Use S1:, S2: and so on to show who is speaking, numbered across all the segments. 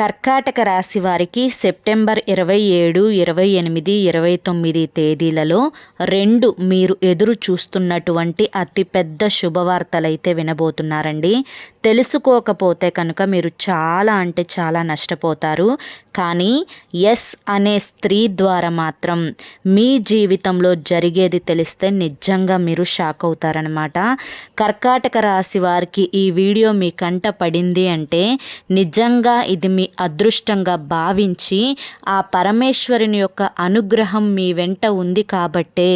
S1: కర్కాటక రాశి వారికి సెప్టెంబర్ ఇరవై ఏడు ఇరవై ఎనిమిది ఇరవై తొమ్మిది తేదీలలో రెండు మీరు ఎదురు చూస్తున్నటువంటి అతిపెద్ద శుభవార్తలైతే వినబోతున్నారండి. తెలుసుకోకపోతే కనుక మీరు చాలా అంటే చాలా నష్టపోతారు. కానీ ఎస్ అనే స్త్రీ ద్వారా మాత్రం మీ జీవితంలో జరిగేది తెలిస్తే నిజంగా మీరు షాక్ అవుతారనమాట కర్కాటక రాశి వారికి ఈ వీడియో మీ కంట పడింది అంటే నిజంగా ఇది మీ అదృష్టంగా భావించి ఆ పరమేశ్వరుని యొక్క అనుగ్రహం మీ వెంట ఉంది కాబట్టే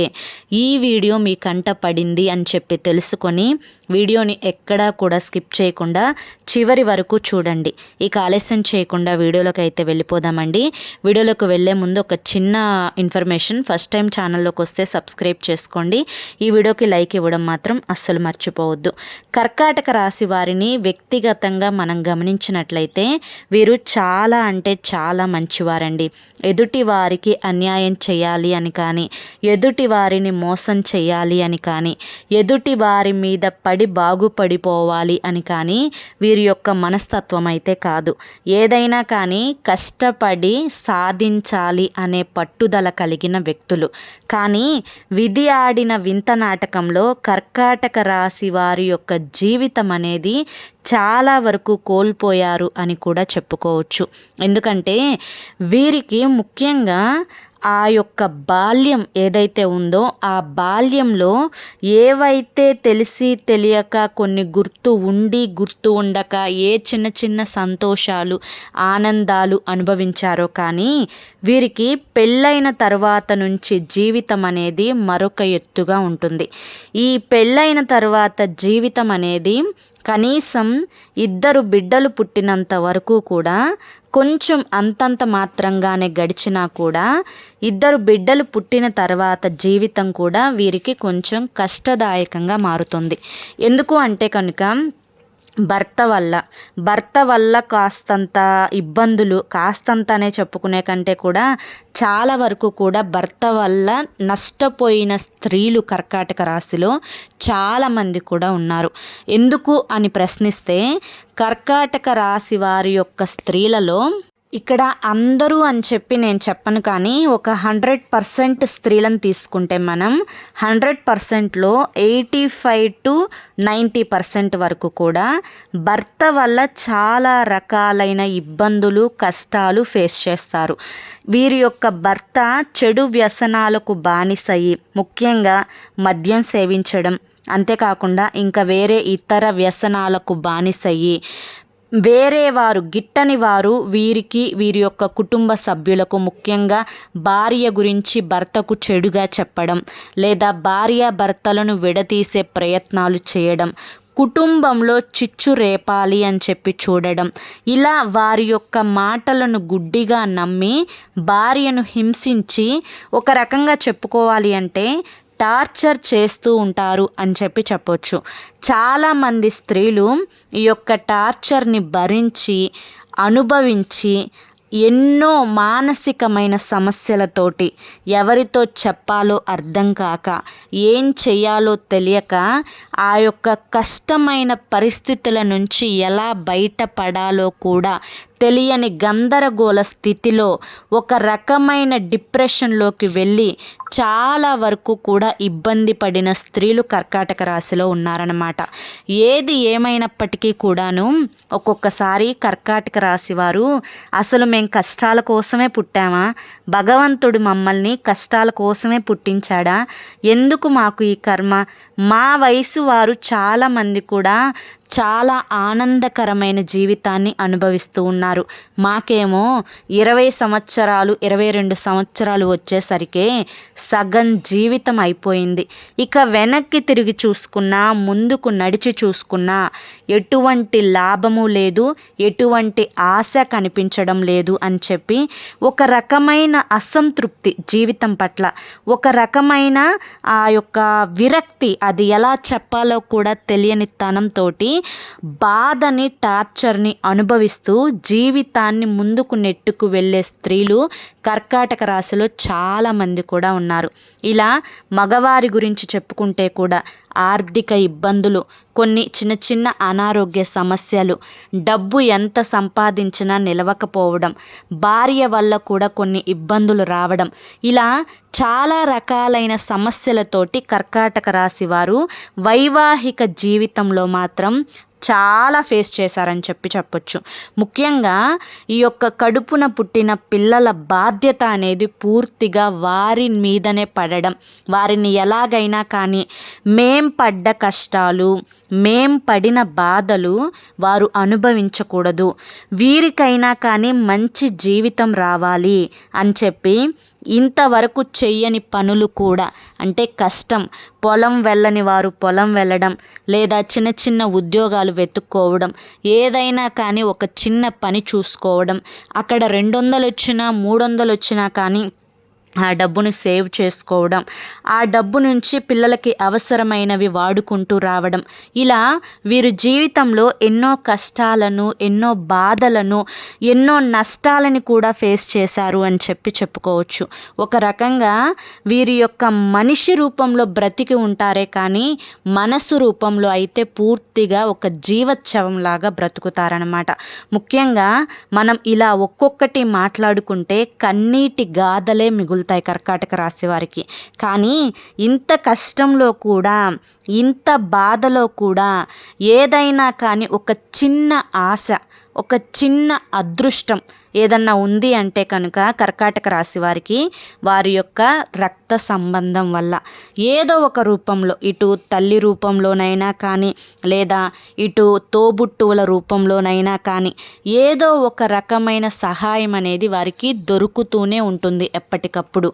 S1: ఈ వీడియో మీ కంట పడింది అని చెప్పి తెలుసుకొని వీడియోని ఎక్కడా కూడా స్కిప్ చేయకుండా చివరి వరకు చూడండి. ఇక ఆలస్యం చేయకుండా వీడియోలోకి అయితే వెళ్ళిపోదామండి. వీడియోలోకి వెళ్ళే ముందు ఒక చిన్న ఇన్ఫర్మేషన్. ఫస్ట్ టైం ఛానల్లోకి వస్తే సబ్స్క్రైబ్ చేసుకోండి. ఈ వీడియోకి లైక్ ఇవ్వడం మాత్రం అస్సలు మర్చిపోవద్దు. కర్కాటక రాశి వారిని వ్యక్తిగతంగా మనం గమనించినట్లయితే వీరు చాలా అంటే చాలా మంచివారండి. ఎదుటి వారికి అన్యాయం చేయాలి అని కానీ ఎదుటి వారిని మోసం చేయాలి అని కానీ ఎదుటి వారి మీద పడి బాగుపడిపోవాలి అని కానీ వీరి యొక్క మనస్తత్వం అయితే కాదు. ఏదైనా కానీ కష్టపడి సాధించాలి అనే పట్టుదల కలిగిన వ్యక్తులు. కానీ విధి ఆడిన వింత నాటకంలో కర్కాటక రాశి వారి యొక్క జీవితం అనేది చాలా వరకు కోల్పోయారు అని కూడా చెప్పుకోవచ్చు. ఎందుకంటే వీరికి ముఖ్యంగా ఆ యొక్క బాల్యం ఏదైతే ఉందో ఆ బాల్యంలో ఏవైతే తెలిసి తెలియక కొన్ని గుర్తు ఉండి గుర్తు ఉండక ఏ చిన్న చిన్న సంతోషాలు ఆనందాలు అనుభవించారో కానీ వీరికి పెళ్ళైన తర్వాత నుంచి జీవితం అనేది మరొక ఎత్తుగా ఉంటుంది. ఈ పెళ్ళైన తర్వాత జీవితం అనేది కనీసం ఇద్దరు బిడ్డలు పుట్టినంత వరకు కూడా కొంచెం అంతంత మాత్రంగానే గడిచినా కూడా ఇద్దరు బిడ్డలు పుట్టిన తర్వాత జీవితం కూడా వీరికి కొంచెం కష్టదాయకంగా మారుతుంది. ఎందుకు అంటే కనుక భర్త వల్ల. భర్త వల్ల కాస్తంత ఇబ్బందులు కాస్తంత అనే చెప్పుకునే కంటే కూడా చాలా వరకు కూడా భర్త వల్ల నష్టపోయిన స్త్రీలు కర్కాటక రాశిలో చాలామంది కూడా ఉన్నారు. ఎందుకు అని ప్రశ్నిస్తే కర్కాటక రాశి వారి యొక్క స్త్రీలలో ఇక్కడ అందరూ అని చెప్పి నేను చెప్పను కానీ ఒక హండ్రెడ్ పర్సెంట్ స్త్రీలను తీసుకుంటే మనం హండ్రెడ్ పర్సెంట్లో eighty five to ninety percent వరకు కూడా భర్త వల్ల చాలా రకాలైన ఇబ్బందులు కష్టాలు ఫేస్ చేస్తారు. వీరి యొక్క భర్త చెడు వ్యసనాలకు బానిసయి ముఖ్యంగా మద్యం సేవించడం. అంతేకాకుండా ఇంకా వేరే ఇతర వ్యసనాలకు బానిసయ్యి వేరే వారు గిట్టని వారు వీరికి వీరి యొక్క కుటుంబ సభ్యులకు ముఖ్యంగా భార్య గురించి భర్తకు చెడుగా చెప్పడం లేదా భార్య భర్తలను విడతీసే ప్రయత్నాలు చేయడం కుటుంబంలో చిచ్చు రేపాలి అని చెప్పి చూడడం ఇలా వారి యొక్క మాటలను గుడ్డిగా నమ్మి భార్యను హింసించి ఒక రకంగా చెప్పుకోవాలి అంటే టార్చర్ చేస్తూ ఉంటారు అని చెప్పి చెప్పొచ్చు. చాలామంది స్త్రీలు ఈ యొక్క టార్చర్ని భరించి అనుభవించి ఎన్నో మానసికమైన సమస్యలతోటి ఎవరితో చెప్పాలో అర్థం కాక ఏం చేయాలో తెలియక ఆ యొక్క కష్టమైన పరిస్థితుల నుంచి ఎలా బయటపడాలో కూడా తెలియని గందరగోళ స్థితిలో ఒక రకమైన డిప్రెషన్లోకి వెళ్ళి చాలా వరకు కూడా ఇబ్బంది పడిన స్త్రీలు కర్కాటక రాశిలో ఉన్నారన్నమాట. ఏది ఏమైనప్పటికీ కూడాను ఒక్కొక్కసారి కర్కాటక రాశి వారు అసలు మేము కష్టాల కోసమే పుట్టామా? భగవంతుడు మమ్మల్ని కష్టాల కోసమే పుట్టించాడా? ఎందుకు మాకు ఈ కర్మ? మా వయసు వారు చాలామంది కూడా చాలా ఆనందకరమైన జీవితాన్ని అనుభవిస్తూ ఉన్నారు. మాకేమో ఇరవై సంవత్సరాలు ఇరవై రెండు సంవత్సరాలు వచ్చేసరికి సగం జీవితం అయిపోయింది. ఇక వెనక్కి తిరిగి చూసుకున్నా ముందుకు నడిచి చూసుకున్నా ఎటువంటి లాభము లేదు ఎటువంటి ఆశ కనిపించడం లేదు అని చెప్పి ఒక రకమైన అసంతృప్తి జీవితం పట్ల ఒక రకమైన ఆ యొక్క విరక్తి అది ఎలా చెప్పాలో కూడా తెలియని తనంతో బాధని టార్చర్ని అనుభవిస్తూ జీవితాన్ని ముందుకు నెట్టుకు వెళ్ళే స్త్రీలు కర్కాటక రాశిలో చాలామంది కూడా ఉన్నారు. ఇలా మగవారి గురించి చెప్పుకుంటే కూడా ఆర్థిక ఇబ్బందులు కొన్ని చిన్న చిన్న అనారోగ్య సమస్యలు డబ్బు ఎంత సంపాదించినా నిలవకపోవడం భార్య వల్ల కూడా కొన్ని ఇబ్బందులు రావడం. ఇలా చాలా రకాలైన సమస్యలతోటి కర్కాటక రాశి వారు వైవాహిక జీవితంలో మాత్రం చాలా ఫేస్ చేశారని చెప్పి చెప్పొచ్చు. ముఖ్యంగా ఈ యొక్క కడుపున పుట్టిన పిల్లల బాధ్యత అనేది పూర్తిగా వారి మీదనే పడడం. వారిని ఎలాగైనా కానీ మేం పడ్డ కష్టాలు మేం పడిన బాధలు వారు అనుభవించకూడదు. వీరికైనా కానీ మంచి జీవితం రావాలి అని చెప్పి ఇంతవరకు చెయ్యని పనులు కూడా అంటే కష్టం పొలం వెళ్ళని వారు పొలం వెళ్ళడం లేదా చిన్న చిన్న ఉద్యోగాలు వెతుక్కోవడం ఏదైనా కానీ ఒక చిన్న పని చూసుకోవడం అక్కడ రెండు వందలు వచ్చినా మూడు వందలు వచ్చినా కానీ ఆ డబ్బును సేవ్ చేసుకోవడం ఆ డబ్బు నుంచి పిల్లలకి అవసరమైనవి వాడుకుంటూ రావడం. ఇలా వీరు జీవితంలో ఎన్నో కష్టాలను ఎన్నో బాధలను ఎన్నో నష్టాలని కూడా ఫేస్ చేశారు అని చెప్పి చెప్పుకోవచ్చు. ఒక రకంగా వీరి యొక్క మనిషి రూపంలో బ్రతికి ఉంటారే కానీ మనసు రూపంలో అయితే పూర్తిగా ఒక జీవోత్సవంలాగా బ్రతుకుతారనమాట ముఖ్యంగా మనం ఇలా ఒక్కొక్కటి మాట్లాడుకుంటే కన్నీటి గాథలే మిగులు మిగులుతాయి కర్కాటక రాశి వారికి. కానీ ఇంత కష్టంలో కూడా ఇంత బాధలో కూడా ఏదైనా కానీ ఒక చిన్న ఆశ ఒక చిన్న అదృష్టం ఏదన్నా ఉంది అంటే కనుక కర్కాటక రాశి వారికి వారి యొక్క రక్త సంబంధం వల్ల ఏదో ఒక రూపంలో ఇటు తల్లి రూపంలోనైనా కానీ లేదా ఇటు తోబుట్టువుల రూపంలోనైనా కానీ ఏదో ఒక రకమైన సహాయం అనేది వారికి దొరుకుతూనే ఉంటుంది ఎప్పటికప్పుడు.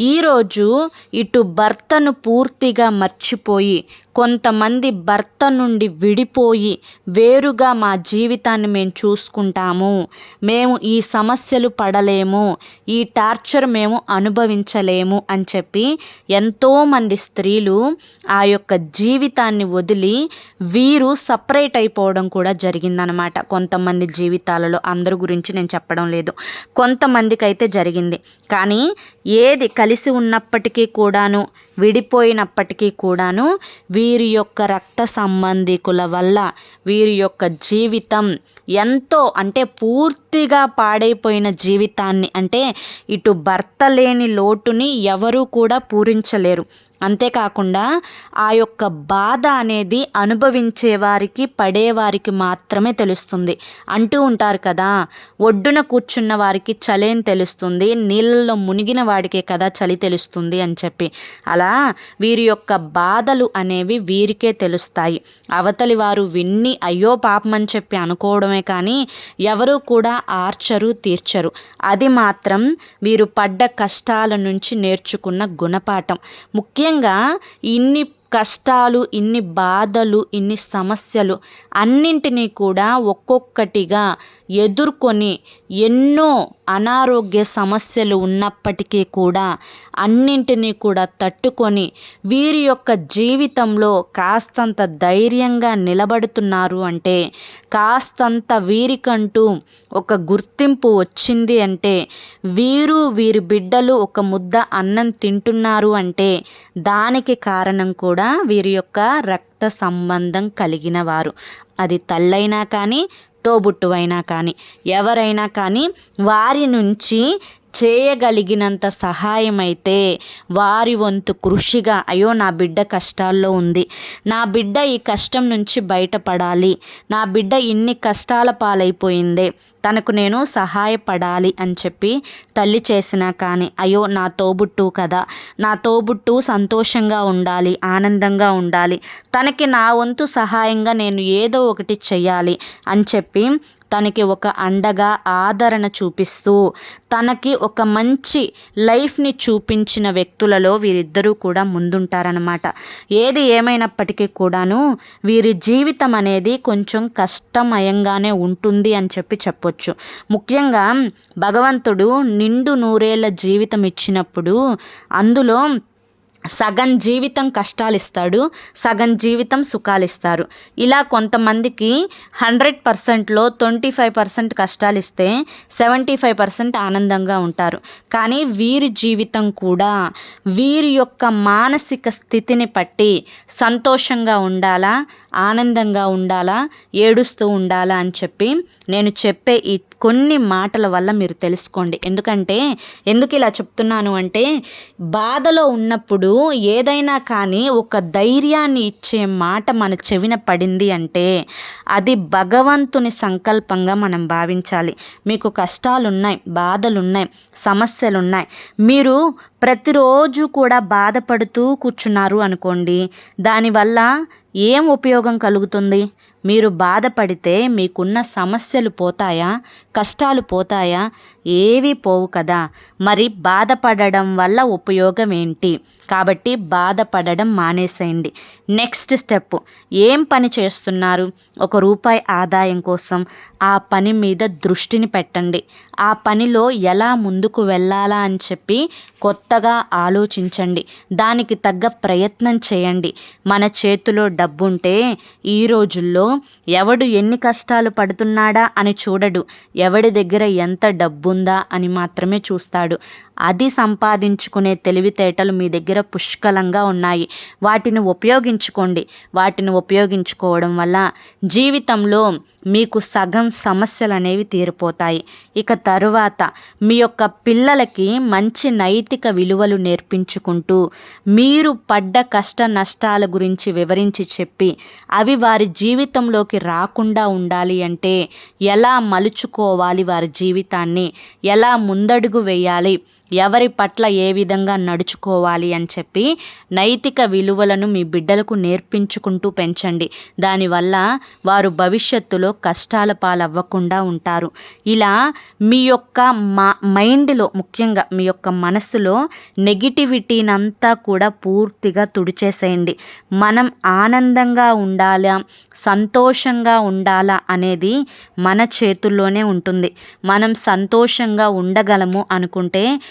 S1: ఈరోజు ఇటు భర్తను పూర్తిగా మర్చిపోయి కొంతమంది భర్త నుండి విడిపోయి వేరుగా మా జీవితాన్ని మేము చూసుకుంటాము. మేము ఈ సమస్యలు పడలేము. ఈ టార్చర్ మేము అనుభవించలేము అని చెప్పి ఎంతోమంది స్త్రీలు ఆ యొక్క జీవితాన్ని వదిలి వీరు సపరేట్ అయిపోవడం కూడా జరిగిందనమాట కొంతమంది జీవితాలలో అందరి గురించి నేను చెప్పడం లేదు. కొంతమందికి అయితే జరిగింది. కానీ ఏది కలిసి ఉన్నప్పటికీ కూడాను విడిపోయినప్పటికీ కూడాను వీరి యొక్క రక్త సంబంధికుల వల్ల వీరి యొక్క జీవితం ఎంతో అంటే పూర్తిగా పాడైపోయిన జీవితాన్ని అంటే ఇటు భర్త లేని లోటుని ఎవరూ కూడా పూరించలేరు. అంతేకాకుండా ఆ యొక్క బాధ అనేది అనుభవించే వారికి పడేవారికి మాత్రమే తెలుస్తుంది. అంటూ ఉంటారు కదా ఒడ్డున కూర్చున్న వారికి చలేం తెలుస్తుంది నీళ్ళలో మునిగిన వాడికే కదా చలి తెలుస్తుంది అని చెప్పి. అలా వీరి యొక్క బాధలు అనేవి వీరికే తెలుస్తాయి. అవతలి వారు విన్ని అయ్యో పాపం అని చెప్పి అనుకోవడమే కానీ ఎవరూ కూడా ఆర్చరు తీర్చరు. అది మాత్రం వీరు పడ్డ కష్టాల నుంచి నేర్చుకున్న గుణపాఠం. ముఖ్యంగా ముఖ్యంగా ఇన్ని కష్టాలు ఇన్ని బాధలు ఇన్ని సమస్యలు అన్నింటినీ కూడా ఒక్కొక్కటిగా ఎదుర్కొని ఎన్నో అనారోగ్య సమస్యలు ఉన్నప్పటికీ కూడా అన్నింటినీ కూడా తట్టుకొని వీరి యొక్క జీవితంలో కాస్తంత ధైర్యంగా నిలబడుతున్నారు అంటే కాస్తంత వీరికంటూ ఒక గుర్తింపు వచ్చింది అంటే వీరు వీరి బిడ్డలు ఒక ముద్ద అన్నం తింటున్నారు అంటే దానికి కారణం కూడా వీరి యొక్క రక్త సంబంధం కలిగిన వారు. అది తల్లైనా కానీ తోబుట్టువైనా కానీ ఎవరైనా కానీ వారి నుంచి చేయగలిగినంత సహాయం అయితే వారి వంతు కృషిగా అయ్యో నా బిడ్డ కష్టాల్లో ఉంది. నా బిడ్డ ఈ కష్టం నుంచి బయటపడాలి. నా బిడ్డ ఇన్ని కష్టాల పాలైపోయిందే. తనకు నేను సహాయపడాలి అని చెప్పి తల్లి చేసినా కానీ అయ్యో నా తోబుట్టు కదా. నా తోబుట్టు సంతోషంగా ఉండాలి ఆనందంగా ఉండాలి. తనకి నా వంతు సహాయంగా నేను ఏదో ఒకటి చెయ్యాలి అని చెప్పి తనకి ఒక అండగా ఆదరణ చూపిస్తూ తనకి ఒక మంచి లైఫ్ని చూపించిన వ్యక్తులలో వీరిద్దరూ కూడా ముందుంటారనమాట ఏది ఏమైనప్పటికీ కూడాను వీరి జీవితం అనేది కొంచెం కష్టమయంగానే ఉంటుంది అని చెప్పి చెప్పొచ్చు. ముఖ్యంగా భగవంతుడు నిండు నూరేళ్ళ జీవితం ఇచ్చినప్పుడు అందులో సగం జీవితం కష్టాలు ఇస్తాడు సగం జీవితం సుఖాలు ఇస్తారు ఇలా కొంతమందికి హండ్రెడ్ పర్సెంట్లో ట్వంటీ ఫైవ్ పర్సెంట్ కష్టాలు ఇస్తే సెవెంటీ ఫైవ్ పర్సెంట్ ఆనందంగా ఉంటారు. కానీ వీరి జీవితం కూడా వీరి యొక్క మానసిక స్థితిని బట్టి సంతోషంగా ఉండాలా? ఆనందంగా ఉండాలా ఏడుస్తూ ఉండాలా అని చెప్పి నేను చెప్పే ఈ కొన్ని మాటల వల్ల మీరు తెలుసుకోండి. ఎందుకంటే ఎందుకు ఇలా చెప్తున్నాను అంటే బాధలో ఉన్నప్పుడు ఏదైనా కానీ ఒక ధైర్యాన్ని ఇచ్చే మాట మన చెవిన పడింది అంటే అది భగవంతుని సంకల్పంగా మనం భావించాలి. మీకు కష్టాలు ఉన్నాయి సమస్యలున్నాయి. సమస్యలు ఉన్నాయి మీరు ప్రతిరోజు కూడా బాధపడుతూ కూర్చున్నారు అనుకోండి. దానివల్ల ఏం ఉపయోగం కలుగుతుంది? మీరు బాధపడితే మీకున్న సమస్యలు పోతాయా? కష్టాలు పోతాయా? ఏవి పోవు కదా. మరి బాధపడడం వల్ల ఉపయోగం ఏంటి కాబట్టి బాధపడడం మానేసేయండి. Next step. ఏం పని చేస్తున్నారు? ఒక రూపాయి ఆదాయం కోసం ఆ పని మీద దృష్టిని పెట్టండి. ఆ పనిలో ఎలా ముందుకు వెళ్ళాలా అని చెప్పి కొత్తగా ఆలోచించండి. దానికి తగ్గ ప్రయత్నం చేయండి. మన చేతిలో డబ్బుంటే ఈ రోజుల్లో ఎవడు ఎన్ని కష్టాలు పడుతున్నాడా అని చూడడు. ఎవడి దగ్గర ఎంత డబ్బుందా అని మాత్రమే చూస్తాడు. అది సంపాదించుకునే తెలివితేటలు మీ దగ్గర పుష్కలంగా ఉన్నాయి. వాటిని ఉపయోగించుకోండి. వాటిని ఉపయోగించుకోవడం వల్ల జీవితంలో మీకు సగం సమస్యలు అనేవి తీరిపోతాయి. ఇక తరువాత మీ యొక్క పిల్లలకి మంచి నైతిక విలువలు నేర్పించుకుంటూ మీరు పడ్డ కష్ట నష్టాల గురించి వివరించి చెప్పి అవి వారి జీవితంలోకి రాకుండా ఉండాలి అంటే ఎలా మలుచుకోవాలి వారి జీవితాన్ని? ఎలా ముందడుగు వేయాలి? ఎవరి పట్ల ఏ విధంగా నడుచుకోవాలి అని చెప్పి నైతిక విలువలను మీ బిడ్డలకు నేర్పించుకుంటూ పెంచండి. దానివల్ల వారు భవిష్యత్తులో కష్టాల పాలవ్వకుండా ఉంటారు. ఇలా మీ యొక్క మా మైండ్లో ముఖ్యంగా మీ యొక్క మనస్సులో నెగిటివిటీనంతా కూడా పూర్తిగా తుడిచేసేయండి. మనం ఆనందంగా ఉండాలా సంతోషంగా ఉండాలా అనేది మన చేతుల్లోనే ఉంటుంది. మనం సంతోషంగా ఉండగలము అనుకుంటే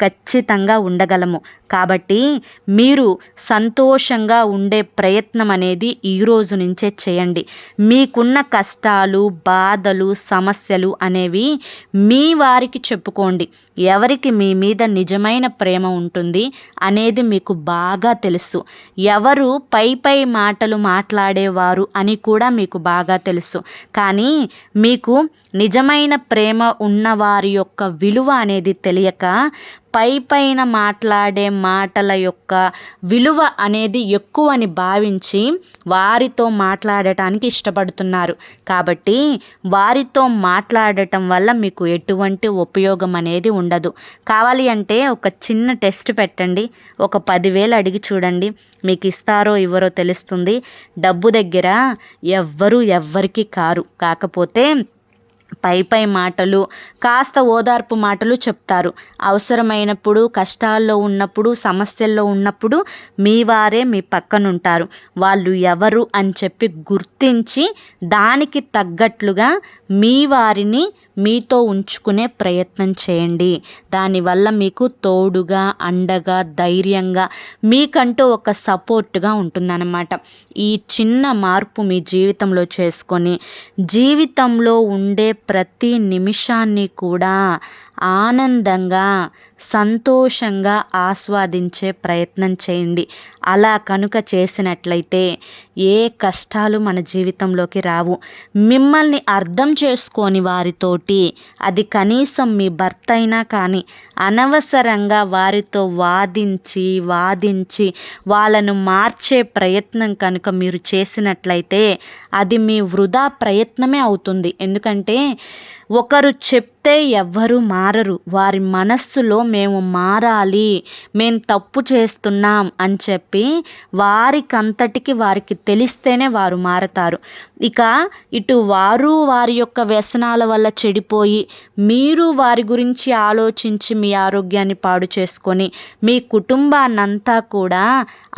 S1: ఖచ్చితంగా ఉండగలము. కాబట్టి మీరు సంతోషంగా ఉండే ప్రయత్నం అనేది ఈరోజు నుంచే చేయండి. మీకున్న కష్టాలు బాధలు సమస్యలు అనేవి మీ వారికి చెప్పుకోండి. ఎవరికి మీ మీద నిజమైన ప్రేమ ఉంటుంది అనేది మీకు బాగా తెలుసు. ఎవరు పై పై మాటలు మాట్లాడేవారు అని కూడా మీకు బాగా తెలుసు. కానీ మీకు నిజమైన ప్రేమ ఉన్నవారి యొక్క విలువ అనేది తెలియక పై పైన మాట్లాడే మాటల యొక్క విలువ అనేది ఎక్కువ అని భావించి వారితో మాట్లాడటానికి ఇష్టపడుతున్నారు. కాబట్టి వారితో మాట్లాడటం వల్ల మీకు ఎటువంటి ఉపయోగం అనేది ఉండదు. కావాలి అంటే ఒక చిన్న టెస్ట్ పెట్టండి. ఒక పదివేలు అడిగి చూడండి. మీకు ఇస్తారో ఇవ్వరో తెలుస్తుంది. డబ్బు దగ్గర ఎవ్వరు ఎవ్వరికి కారు. కాకపోతే పై పై మాటలు కాస్త ఓదార్పు మాటలు చెప్తారు. అవసరమైనప్పుడు కష్టాల్లో ఉన్నప్పుడు సమస్యల్లో ఉన్నప్పుడు మీ వారే మీ పక్కనుంటారు. వాళ్ళు ఎవరు అని చెప్పి గుర్తించి దానికి తగ్గట్లుగా మీ వారిని మీతో ఉంచుకునే ప్రయత్నం చేయండి. దానివల్ల మీకు తోడుగా అండగా ధైర్యంగా మీకంటూ ఒక సపోర్ట్గా ఉంటుందన్నమాట. ఈ చిన్న మార్పు మీ జీవితంలో చేసుకొని జీవితంలో ఉండే ప్రతి నిమిషాన్ని కూడా ఆనందంగా సంతోషంగా ఆస్వాదించే ప్రయత్నం చేయండి. అలా కనుక చేసినట్లయితే ఏ కష్టాలు మన జీవితంలోకి రావు. మిమ్మల్ని అర్థం చేసుకొని వారితోటి అది కనీసం మీ భర్త అయినా కానీ అనవసరంగా వారితో వాదించి వాదించి వాళ్ళను మార్చే ప్రయత్నం కనుక మీరు చేసినట్లయితే అది మీ వృధా ప్రయత్నమే అవుతుంది. ఎందుకంటే ఒకరు చెప్తే ఎవ్వరు మారరు. వారి మనస్సులో మేము మారాలి. మేము తప్పు చేస్తున్నాం అని చెప్పి వారికంతటికి వారికి తెలిస్తేనే వారు మారతారు. ఇక ఇటు వారు వారి యొక్క వ్యసనాల వల్ల చెడిపోయి మీరు వారి గురించి ఆలోచించి మీ ఆరోగ్యాన్ని పాడు చేసుకొని మీ కుటుంబాన్నంతా కూడా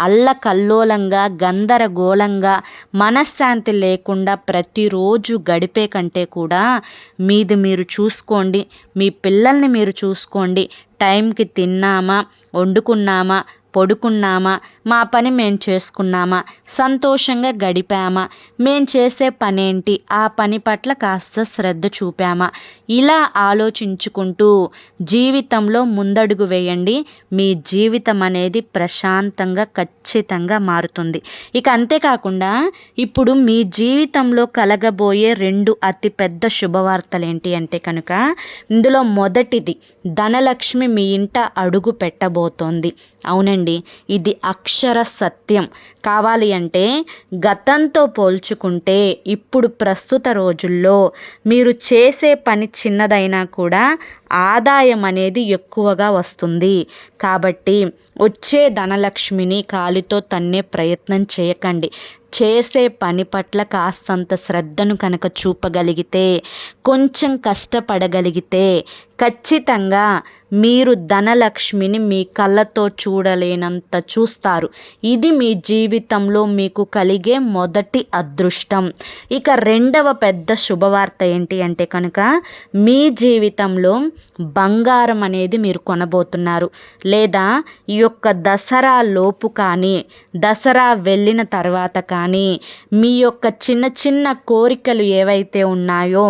S1: అల్లకల్లోలంగా గందరగోళంగా మనశ్శాంతి లేకుండా ప్రతిరోజు గడిపే కంటే కూడా మీ మీది మీరు చూసుకోండి మీ పిల్లల్ని మీరు చూసుకోండి. టైంకి తిన్నామా వండుకున్నామా పడుకున్నామా? మా పని మేము చేసుకున్నామా? సంతోషంగా గడిపామా? మేం చేసే పనేంటి? ఆ పని పట్ల కాస్త శ్రద్ధ చూపామా? ఇలా ఆలోచించుకుంటూ జీవితంలో ముందడుగు వేయండి. మీ జీవితం అనేది ప్రశాంతంగా ఖచ్చితంగా మారుతుంది. ఇక అంతేకాకుండా ఇప్పుడు మీ జీవితంలో కలగబోయే రెండు అతిపెద్ద శుభవార్తలు ఏంటి అంటే కనుక ఇందులో మొదటిది ధనలక్ష్మి మీ ఇంట అడుగు పెట్టబోతోంది. అవునండి. ఇది అక్షర సత్యం. కావాలి అంటే గతంతో పోల్చుకుంటే ఇప్పుడు ప్రస్తుత రోజుల్లో మీరు చేసే పని చిన్నదైనా కూడా ఆదాయం అనేది ఎక్కువగా వస్తుంది. కాబట్టి వచ్చే ధనలక్ష్మిని కాలితో తన్నే ప్రయత్నం చేయకండి. చేసే పని పట్ల కాస్తంత శ్రద్ధను కనుక చూపగలిగితే కొంచెం కష్టపడగలిగితే ఖచ్చితంగా మీరు ధనలక్ష్మిని మీ కళ్ళతో చూడలేనంత చూస్తారు. ఇది మీ జీవితంలో మీకు కలిగే మొదటి అదృష్టం. ఇక రెండవ పెద్ద శుభవార్త ఏంటి అంటే కనుక మీ జీవితంలో బంగారం అనేది మీరు కొనబోతున్నారు. లేదా ఈ యొక్క దసరా లోపు కానీ దసరా వెళ్ళిన తర్వాత కానీ కానీ మీ యొక్క చిన్న చిన్న కోరికలు ఏవైతే ఉన్నాయో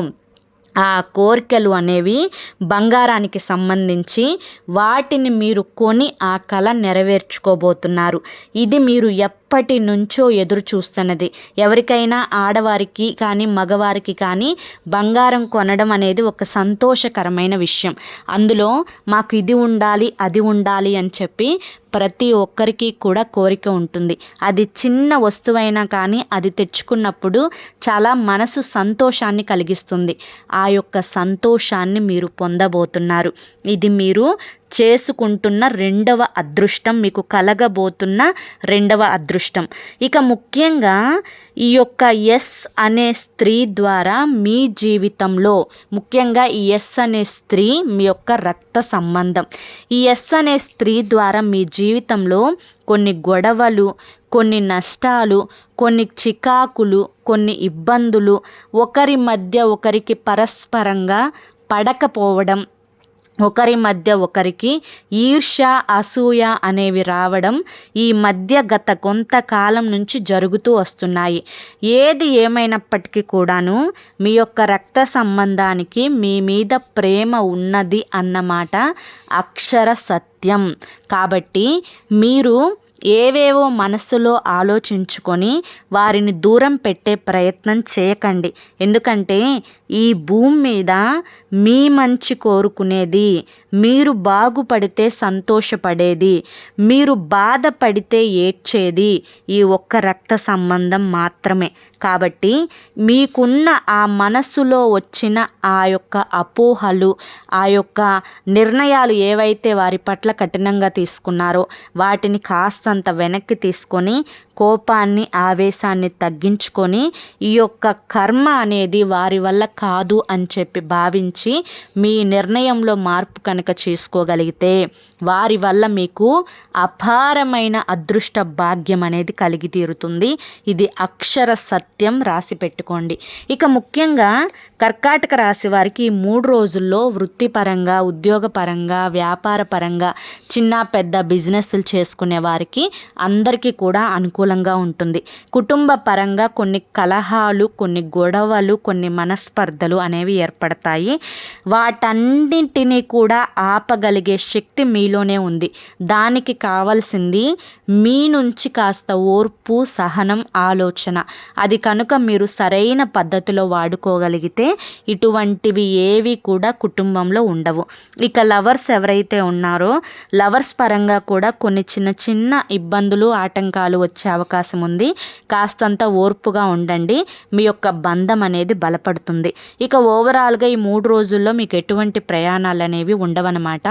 S1: ఆ కోరికలు అనేవి బంగారానికి సంబంధించి వాటిని మీరు కొని ఆ కళ నెరవేర్చుకోబోతున్నారు. ఇది మీరు ఎప్పటి నుంచో ఎదురు చూస్తున్నది. ఎవరికైనా ఆడవారికి కానీ మగవారికి కానీ బంగారం కొనడం అనేది ఒక సంతోషకరమైన విషయం. అందులో మాకు ఇది ఉండాలి అది ఉండాలి అని చెప్పి ప్రతి ఒక్కరికి కూడా కోరిక ఉంటుంది. అది చిన్న వస్తువైనా కానీ అది తెచ్చుకున్నప్పుడు చాలా మనసు సంతోషాన్ని కలిగిస్తుంది. ఆ యొక్క సంతోషాన్ని మీరు పొందబోతున్నారు. ఇది మీరు చేసుకుంటున్న రెండవ అదృష్టం మీకు కలగబోతున్న రెండవ అదృష్టం. ఇక ముఖ్యంగా ఈ యొక్క ఎస్ అనే స్త్రీ ద్వారా మీ జీవితంలో ముఖ్యంగా ఈ ఎస్ అనే స్త్రీ మీ యొక్క రక్త సంబంధం. ఈ ఎస్ అనే స్త్రీ ద్వారా మీ జీవితంలో కొన్ని గొడవలు కొన్ని నష్టాలు కొన్ని చికాకులు కొన్ని ఇబ్బందులు ఒకరి మధ్య ఒకరికి పరస్పరంగా పడకపోవడం ఒకరి మధ్య ఒకరికి ఈర్ష్య అసూయ అనేవి రావడం ఈ మధ్య గత కొంతకాలం నుంచి జరుగుతూ వస్తున్నాయి. ఏది ఏమైనప్పటికీ కూడాను మీ యొక్క రక్త సంబంధానికి మీ మీద ప్రేమ ఉన్నది అన్నమాట అక్షర సత్యం. కాబట్టి మీరు ఏవేవో మనస్సులో ఆలోచించుకొని వారిని దూరం పెట్టే ప్రయత్నం చేయకండి. ఎందుకంటే ఈ భూమి మీద మీ మంచి కోరుకునేది మీరు బాగుపడితే సంతోషపడేది మీరు బాధపడితే ఏడ్చేది ఈ ఒక్క రక్త సంబంధం మాత్రమే. కాబట్టి మీకున్న ఆ మనస్సులో వచ్చిన ఆ యొక్క అపోహలు ఆ యొక్క నిర్ణయాలు ఏవైతే వారి పట్ల కఠినంగా తీసుకున్నారో వాటిని కాస్తంత వెనక్కి తీసుకొని కోపాన్ని ఆవేశాన్ని తగ్గించుకొని ఈ యొక్క కర్మ అనేది వారి వల్ల కాదు అని చెప్పి భావించి మీ నిర్ణయంలో మార్పు కనుక చేసుకోగలిగితే వారి వల్ల మీకు అపారమైన అదృష్ట భాగ్యం అనేది కలిగి తీరుతుంది. ఇది అక్షర సత్యం రాసి పెట్టుకోండి. ఇక ముఖ్యంగా కర్కాటక రాశి వారికి ఈ మూడు రోజుల్లో వృత్తిపరంగా ఉద్యోగపరంగా వ్యాపార పరంగా చిన్న పెద్ద బిజినెస్లు చేసుకునే వారికి అందరికీ కూడా అనుకూలంగా ఉంటుంది. కుటుంబ పరంగా కొన్ని కలహాలు కొన్ని గొడవలు కొన్ని మనస్పర్ధలు అనేవి ఏర్పడతాయి. వాటన్నింటినీ కూడా ఆపగలిగే శక్తి మీలోనే ఉంది. దానికి కావలసింది మీ నుంచి కాస్త ఓర్పు సహనం ఆలోచన. అది కనుక మీరు సరైన పద్ధతిలో వాడుకోగలిగితే ఇటువంటివి ఏవి కూడా కుటుంబంలో ఉండవు. ఇక లవర్స్ ఎవరైతే ఉన్నారో లవర్స్ పరంగా కూడా కొన్ని చిన్న చిన్న ఇబ్బందులు ఆటంకాలు వచ్చే అవకాశం ఉంది కాస్తంత ఓర్పుగా ఉండండి. మీ యొక్క బంధం అనేది బలపడుతుంది. ఇక ఓవరాల్గా ఈ మూడు రోజుల్లో మీకు ఎటువంటి ప్రయాణాలు అనేవి ఉండవన్నమాట.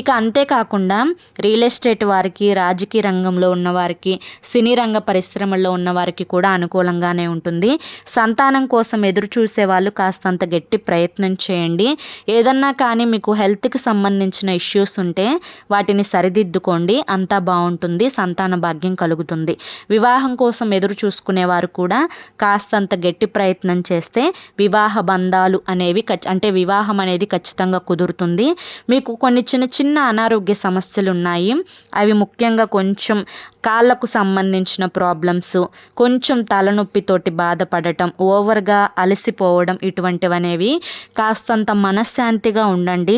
S1: ఇక అంతేకాకుండా రియల్ ఎస్టేట్ వారికి రాజకీయ రంగంలో ఉన్నవారికి సినీ రంగ పరిశ్రమల్లో ఉన్నవారికి కూడా అనుకూలంగానే ఉంటుంది. సంతానం కోసం ఎదురు చూసే వాళ్ళు కాస్తంత గట్టి ప్రయత్నం చేయండి. ఏదన్నా కానీ మీకు హెల్త్కి సంబంధించిన ఇష్యూస్ ఉంటే వాటిని సరిదిద్దుకోండి. అంతా బాగుంటుంది. సంతాన భాగ్యం కలుగుతుంది. వివాహం కోసం ఎదురు చూసుకునేవారు కూడా కాస్తంత గట్టి ప్రయత్నం చేస్తే వివాహ బంధాలు అనేవి అంటే వివాహం అనేది ఖచ్చితంగా కుదురుతుంది. మీకు కొన్ని చిన్న చిన్న అనారోగ్య సమస్యలు ఉన్నాయి. అవి ముఖ్యంగా కొంచెం కాళ్ళకు సంబంధించిన ప్రాబ్లమ్స్ కొంచెం తలనొప్పితోటి బాధపడటం ఓవర్గా అలసిపోవడం ఇటువంటివనేవి కాస్తంత మనశ్శాంతిగా ఉండండి.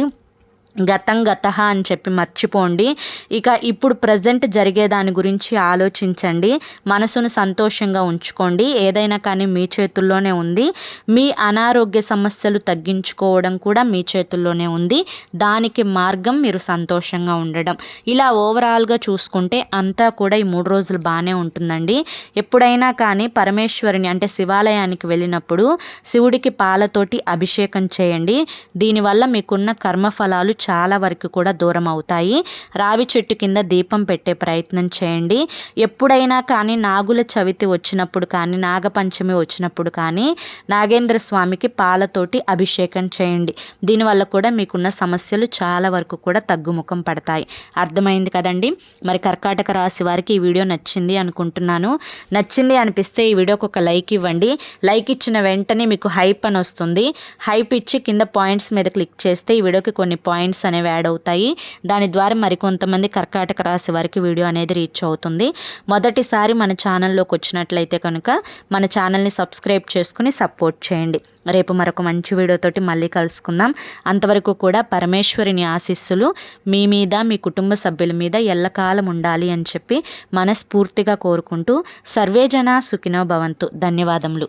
S1: గతం గత అని చెప్పి మర్చిపోండి. ఇక ఇప్పుడు ప్రజెంట్ జరిగే దాని గురించి ఆలోచించండి. మనసును సంతోషంగా ఉంచుకోండి. ఏదైనా కానీ మీ చేతుల్లోనే ఉంది. మీ అనారోగ్య సమస్యలు తగ్గించుకోవడం కూడా మీ చేతుల్లోనే ఉంది. దానికి మార్గం మీరు సంతోషంగా ఉండడం. ఇలా ఓవరాల్గా చూసుకుంటే అంతా కూడా ఈ మూడు రోజులు బాగానే ఉంటుందండి. ఎప్పుడైనా కానీ పరమేశ్వరిని అంటే శివాలయానికి వెళ్ళినప్పుడు శివుడికి పాలతోటి అభిషేకం చేయండి. దీనివల్ల మీకున్న కర్మఫలాలు చాలా వరకు కూడా దూరం అవుతాయి. రావి చెట్టు కింద దీపం పెట్టే ప్రయత్నం చేయండి. ఎప్పుడైనా కానీ నాగుల చవితి వచ్చినప్పుడు కానీ నాగపంచమి వచ్చినప్పుడు కానీ నాగేంద్ర స్వామికి పాలతోటి అభిషేకం చేయండి. దీనివల్ల కూడా మీకున్న సమస్యలు చాలా వరకు కూడా తగ్గుముఖం పడతాయి. అర్థమైంది కదండి? మరి కర్కాటక రాశి వారికి ఈ వీడియో నచ్చింది అనుకుంటున్నాను. నచ్చింది అనిపిస్తే ఈ వీడియోకి ఒక లైక్ ఇవ్వండి. లైక్ ఇచ్చిన వెంటనే మీకు హైప్ అని వస్తుంది. హైప్ ఇచ్చి కింద పాయింట్స్ మీద క్లిక్ చేస్తే ఈ వీడియోకి కొన్ని పాయింట్స్ పాయింట్స్ అనేవి యాడ్ అవుతాయి. దాని ద్వారా మరికొంతమంది కర్కాటక రాశి వారికి వీడియో అనేది రీచ్ అవుతుంది. మొదటిసారి మన ఛానల్లోకి వచ్చినట్లయితే కనుక మన ఛానల్ని సబ్స్క్రైబ్ చేసుకుని సపోర్ట్ చేయండి. రేపు మరొక మంచి వీడియోతోటి మళ్ళీ కలుసుకుందాం. అంతవరకు కూడా పరమేశ్వరిని ఆశీస్సులు మీ మీద మీ కుటుంబ సభ్యుల మీద ఎల్లకాలం ఉండాలి అని చెప్పి మనస్ఫూర్తిగా కోరుకుంటూ సర్వేజన సుఖినో భవంతు. ధన్యవాదములు.